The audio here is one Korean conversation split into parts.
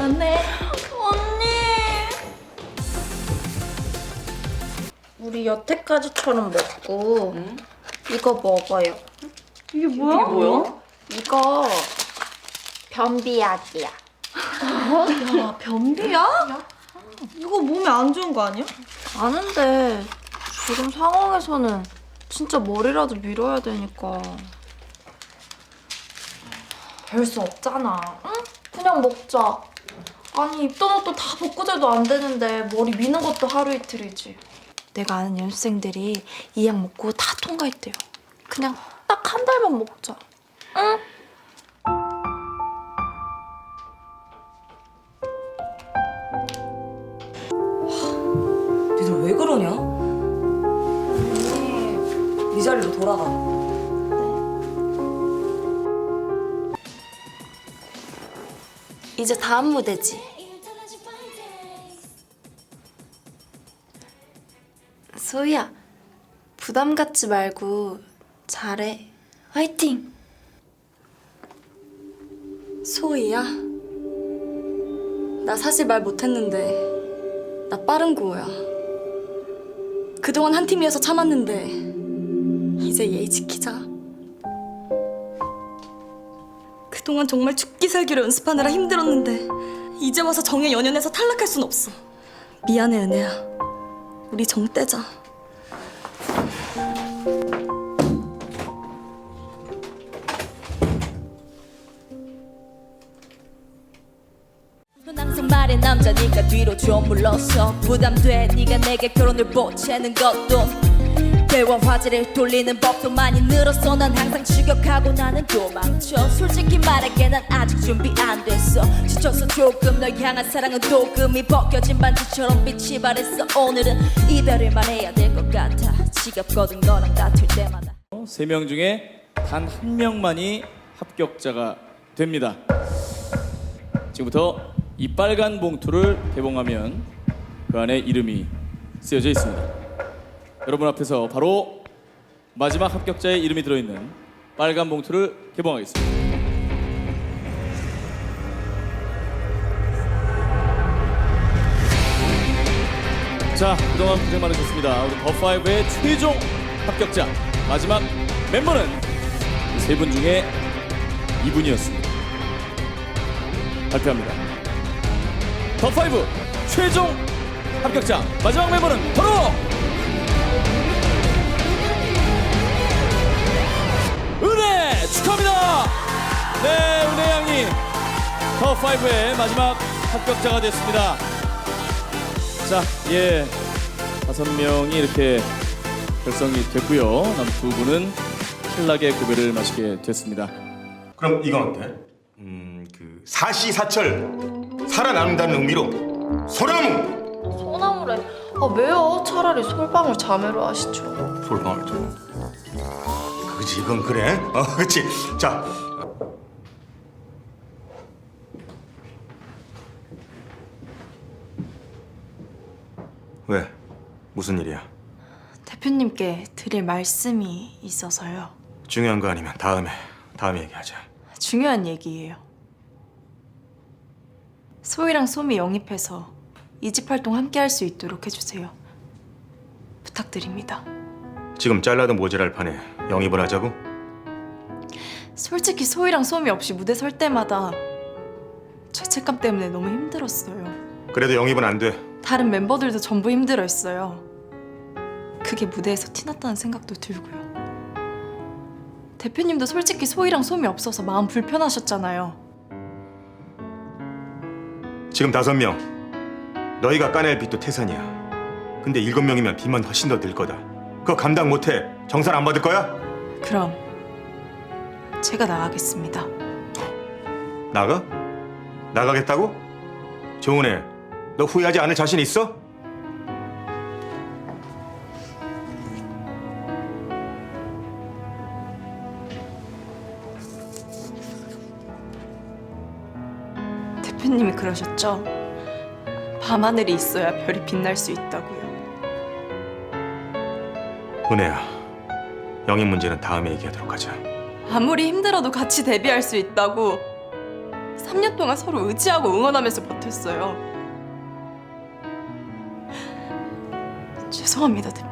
미안해. 언니. 우리 여태까지처럼 먹고 이거 먹어요. 이게 뭐야? 이게 뭐야? 이거 변비약이야. 야, 변비야? 이거 몸에 안 좋은 거 아니야? 아는데 지금 상황에서는 진짜 머리라도 밀어야 되니까 별 수 없잖아. 응? 그냥 먹자. 아니 입던 옷도 다 벗고 자도 안 되는데 머리 미는 것도 하루 이틀이지. 내가 아는 연습생들이 이 약 먹고 다 통과했대요. 그냥 딱 한 달만 먹자. 응? 니들 왜 그러냐? 네 자리로 돌아가. 이제 다음 무대지. 소희야, 부담 갖지 말고 잘해. 화이팅! 소희야? 나 사실 말 못했는데 나 빠른 구호야. 그동안 한 팀이어서 참았는데 이제 예의 지키자. 그동안 정말 죽기 살기로 연습하느라 힘들었는데 이제 와서 정에 연연해서 탈락할 순 없어. 미안해 은혜야. 우리 정 떼자. 남자니까 뒤로 좀 물러서 부담돼 네가 내게 결혼을 보채는 것도 대화 화제를 돌리는 법도 많이 늘었어. 난 항상 추격하고 나는 도망쳐. 솔직히 말할게 난 아직 준비 안 됐어. 지쳐서 조금 널 향한 사랑은 도금이 벗겨진 반지처럼 빛이 발했어. 오늘은 이별을 말해야 될 것 같아. 지겹거든 너랑 다툴 때마다. 세 명 중에 단 한 명만이 합격자가 됩니다. 지금부터 이 빨간 봉투를 개봉하면 그 안에 이름이 쓰여져 있습니다. 여러분 앞에서 바로 마지막 합격자의 이름이 들어있는 빨간 봉투를 개봉하겠습니다. 자, 그동안 고생 많으셨습니다. 우리 더5의 최종 합격자 마지막 멤버는 세 분 중에 이분이었습니다. 발표합니다. 더5 최종 합격자 마지막 멤버는 바로 더5의 마지막 합격자가 됐습니다. 자, 예. 다섯 명이 이렇게 결성이 됐고요. 남 두 분은 신나게 고배를 마시게 됐습니다. 그럼 이건 어때? 음, 그 사시사철 살아남는다는 의미로 소나무 소나무래. 아 왜요? 차라리 솔방울 자매로 하시죠. 솔방울 좀. 그지 이건 그래. 어, 그렇지. 자, 왜? 무슨 일이야? 대표님께 드릴 말씀이 있어서요. 중요한 거 아니면 다음에 다음에 얘기하자. 중요한 얘기예요. 소희랑 솜이 영입해서 이집 활동 함께 할 수 있도록 해주세요. 부탁드립니다. 지금 잘라도 모자랄 판에 영입을 하자고? 솔직히 소희랑 솜이 없이 무대 설 때마다 죄책감 때문에 너무 힘들었어요. 그래도 영입은 안 돼. 다른 멤버들도 전부 힘들어했어요. 그게 무대에서 티났다는 생각도 들고요. 대표님도 솔직히 소희랑 솜이 없어서 마음 불편하셨잖아요. 지금 다섯 명. 너희가 까낼 빚도 태산이야. 근데 일곱 명이면 빚만 훨씬 더 늘 거다. 그거 감당 못해. 정산 안 받을 거야? 그럼 제가 나가겠습니다. 나가? 나가겠다고? 조은혜, 너 후회하지 않을 자신 있어? 대표님이 그러셨죠? 밤하늘이 있어야 별이 빛날 수 있다고요. 은혜야, 영입 문제는 다음에 얘기하도록 하자. 아무리 힘들어도 같이 데뷔할 수 있다고 3년 동안 서로 의지하고 응원하면서 버텼어요. 죄송합니다, 대표님.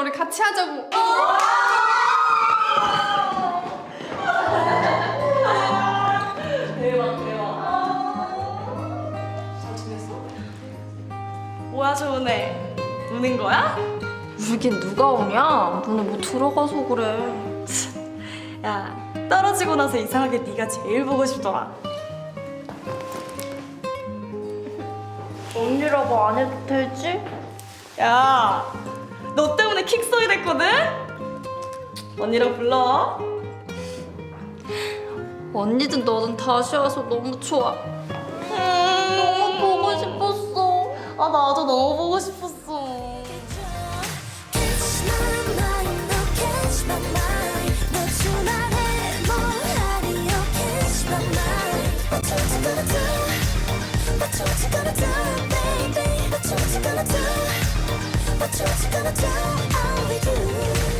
우리 같이 하자고. 뭐야, 좋은 애. 우는 거야? 울긴 누가 오냐? 눈에 뭐 들어가서 그래. 야, 떨어지고 나서 이상하게 네가 제일 보고 싶더라. 언니라고 안 해도 되지? 야, 너 때문에 킥소이 됐거든? 언니랑 불러. 언니든 너든 다시 와서 너무 좋아. 너무 보고 싶었어. 아, 나도 너무 보고 싶었어. Catch my mind, no catch my mind. 너 주말에 뭘 하리요? Catch my mind. What you gonna do? What you gonna do, baby? What you gonna do? But what you gonna do, I'll be you